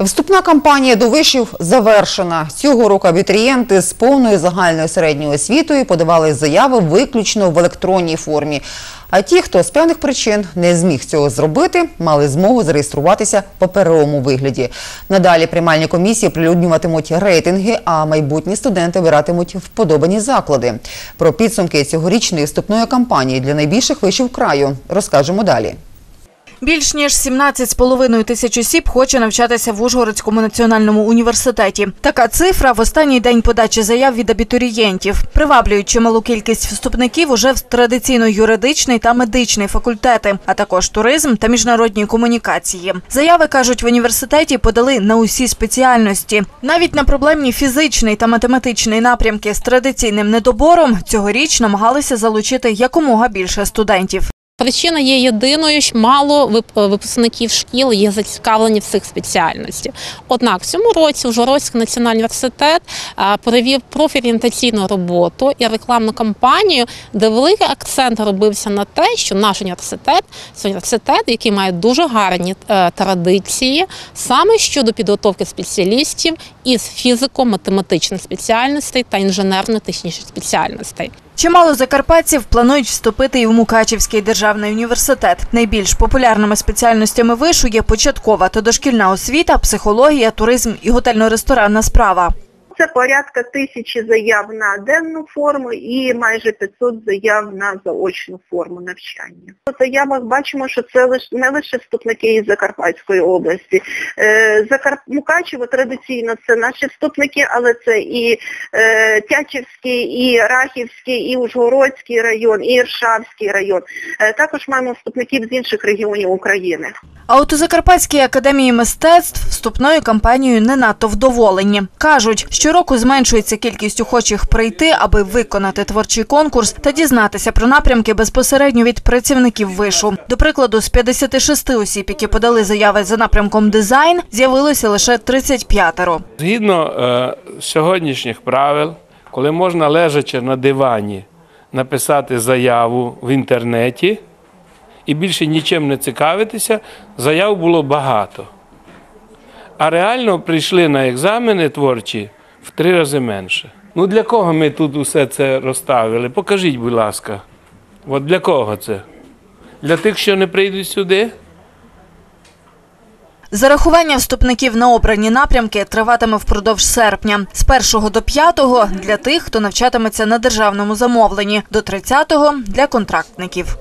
Вступна кампанія до вишів завершена. Цього року абітурієнти з повною загальною середньою освітою подавали заяви виключно в електронній формі. А ті, хто з певних причин не зміг цього зробити, мали змогу зареєструватися в паперовому вигляді. Надалі приймальні комісії прилюднюватимуть рейтинги, а майбутні студенти обиратимуть вподобані заклади. Про підсумки цьогорічної вступної кампанії для найбільших вишів краю розкажемо далі. Більш ніж 17,5 тисяч осіб хоче навчатися в Ужгородському національному університеті. Така цифра в останній день подачі заяв від абітурієнтів. Приваблюють чималу кількість вступників уже в традиційно-юридичний та медичний факультети, а також туризм та міжнародні комунікації. Заяви, кажуть, в університеті подали на усі спеціальності. Навіть на проблемні фізичний та математичний напрямки з традиційним недобором цьогоріч намагалися залучити якомога більше студентів. Причина є єдиною, що мало випускників шкіл є зацікавлені в цих спеціальностях. Однак в цьому році Ужгородський національний університет провів профорієнтаційну роботу і рекламну кампанію, де великий акцент робився на те, що наш університет це університет, який має дуже гарні е, традиції саме щодо підготовки спеціалістів із фізико-математичних спеціальностей та інженерно-технічних спеціальностей. Чимало закарпатців планують вступити і в Мукачівський державний університет. Найбільш популярними спеціальностями вишу є початкова та дошкільна освіта, психологія, туризм і готельно-ресторанна справа. Це порядка тисячі заяв на денну форму і майже 500 заяв на заочну форму навчання. У заявах бачимо, що це не лише вступники із Закарпатської області. Е, Мукачево традиційно це наші вступники, але це і е, Тячівський, і Рахівський, і Ужгородський район, і Іршавський район. Е, також маємо вступників з інших регіонів України. А от у Закарпатській академії мистецтв вступною кампанією не надто вдоволені. Кажуть, щороку зменшується кількість охочих прийти, аби виконати творчий конкурс та дізнатися про напрямки безпосередньо від працівників вишу. До прикладу, з 56 осіб, які подали заяви за напрямком дизайн, з'явилося лише 35-ро. Згідно е, сьогоднішніх правил, коли можна лежачи на дивані написати заяву в інтернеті і більше нічим не цікавитися, заяв було багато. А реально прийшли на екзамени творчі в три рази менше. Ну для кого ми тут усе це розставили? Покажіть, будь ласка. От для кого це? Для тих, що не прийдуть сюди? Зарахування вступників на обрані напрямки триватиме впродовж серпня. З 1 до 5 – для тих, хто навчатиметься на державному замовленні, до 30 – для контрактників.